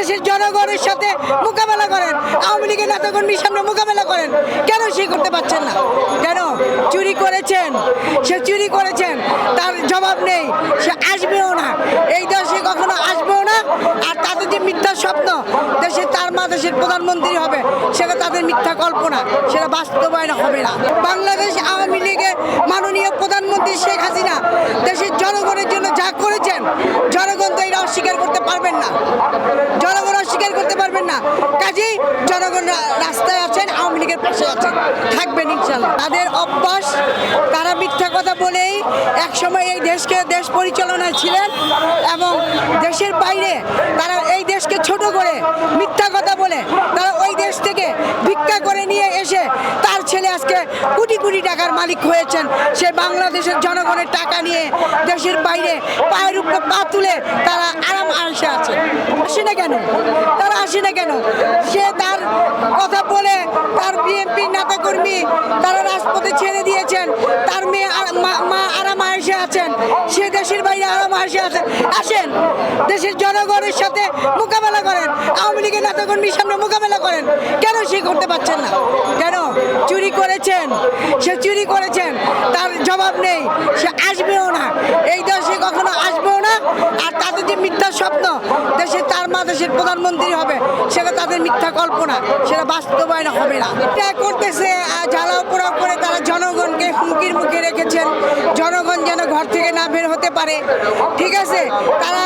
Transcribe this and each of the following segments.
দেশের জনগণের সাথে মোকাবেলা করেন। আওয়ামী লীগের নেতাকর্মীর সামনে মোকাবেলা করেন। কেন সে করতে পারছেন না? কেন? চুরি করেছেন। সে চুরি করেছেন। তার জবাব নেই। সে আসবেও না। এই দেশে কখনো আসবেও না। আর তাদের যে মিথ্যা স্বপ্ন, দেশে তার মা দেশের প্রধানমন্ত্রী হবে, সেটা তাদের মিথ্যা কল্পনা। সেটা বাস্তবায়ন হবে না। বাংলাদেশ আওয়ামী লীগের মাননীয় প্রধানমন্ত্রী শেখ হাসিনা দেশের জনগণের জন্য যা করেছেন, জনগণ তো এটা অস্বীকার করতে পারবেন না। জনগণ অস্বীকার করতে পারবেন না। কাজেই জনগণ রাস্তায় আছেন, আওয়ামী লীগের পাশে আছেন। থাকবেন ইনশাল্লাহ তাদের অভ্যাস, তারা মিথ্যা কথা বলেই একসময় এই দেশকে দেশ পরিচালনায় ছিলেন এবং দেশের বাইরে তারা এই দেশকে ছোট করে মিথ্যা কথা বলে, তারা ওই দেশ থেকে ভিক্ষা করে নিয়ে এসে তার ছেলে আজকে কোটি কোটি টাকার মালিক হয়েছেন। সে বাংলাদেশের জনগণের টাকা নিয়ে দেশের বাইরে পায়ের উপর পা তুলে তারা আরাম আসে আছে আসে না কেন? তারা আসে না কেন? সে তার কথা বলে তার বিএনপি নেতাকর্মী তারা রাজপথে ছেড়ে দিয়েছেন। তার মেয়ে মা- আরাম আসে আছেন। সে দেশের বাইরে আরাম আসে আছেন আসেন। দেশের জনগণের সাথে মোকাবেলা করেন। আওয়ামী লীগের নেতাকর্মীর সামনে মোকাবেলা করেন। কেন সে করতে পারছেন না? কেন? চুরি করেছেন। সে চুরি করেছেন। তার জবাব নেই। সে আসবেও না। এই দেশে কখনো আসবেও না। আর তাদের যে মিথ্যা স্বপ্ন প্রধানমন্ত্রী হবে, সেটা তাদের মিথ্যা কল্পনা, সেটা বাস্তবায়ন হবে না। এটা করতেছে জ্বালাও পোড়াও করে তারা জনগণকে হুমকির মুখে রেখেছেন। জনগণ যেন ঘর থেকে না বের হতে পারে। ঠিক আছে? তারা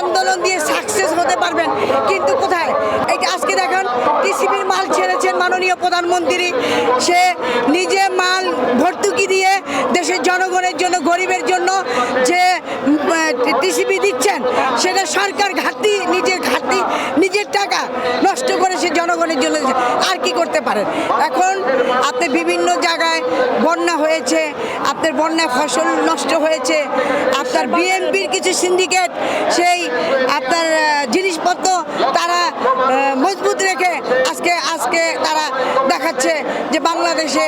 আন্দোলন দিয়ে সাকসেস হতে পারবেন। কিন্তু কোথায়? এই আজকে দেখেন, টিসিবির মাল ছেড়েছেন মাননীয় প্রধানমন্ত্রী। সে নিজে মাল ভর্তুকি দিয়ে দেশের জনগণের জন্য, গরিবের জন্য যে টিসিবি দিচ্ছেন, সেটা সরকার ঘাটতি ঘাটতি নিজের টাকা নষ্ট করে সে জনগণের জন্য আর কি করতে পারেন? এখন আপনি বিভিন্ন জায়গায় বন্যা হয়েছে, আপনার বন্যা ফসল নষ্ট হয়েছে, আপনার বিএনপির কিছু সিন্ডিকেট সেই আপনার জিনিসপত্র তারা মজবুত রেখে আজকে আজকে তারা দেখাচ্ছে যে বাংলাদেশে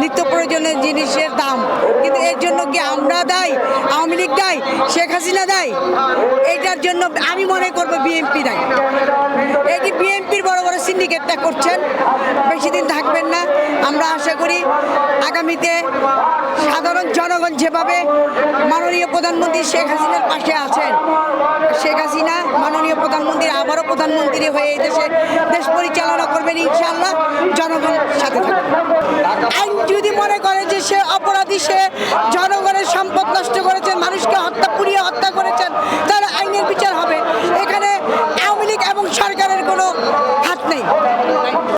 নিত্য প্রয়োজনীয় জিনিসের দাম। কিন্তু এর জন্য কি আমরা দায়ী? আওয়ামী লীগ দায়ী? শেখ হাসিনা দায়ী? এইটার জন্য আমি মনে করব বিএনপি দায়ী। বড় করছেন, বেশি দিন থাকবেন না। আমরা আশা করি আগামীতে সাধারণ জনগণ যেভাবে মাননীয় প্রধানমন্ত্রী শেখ হাসিনার পাশে আছেন, শেখ হাসিনা মাননীয় প্রধানমন্ত্রী, আবারও প্রধানমন্ত্রী হয়ে এই দেশে দেশ পরিচালনা করবেন ইনশাআল্লাহ, জনগণ সাথে আইন যদি মনে করে যে সে অপরাধী, সে জনগণের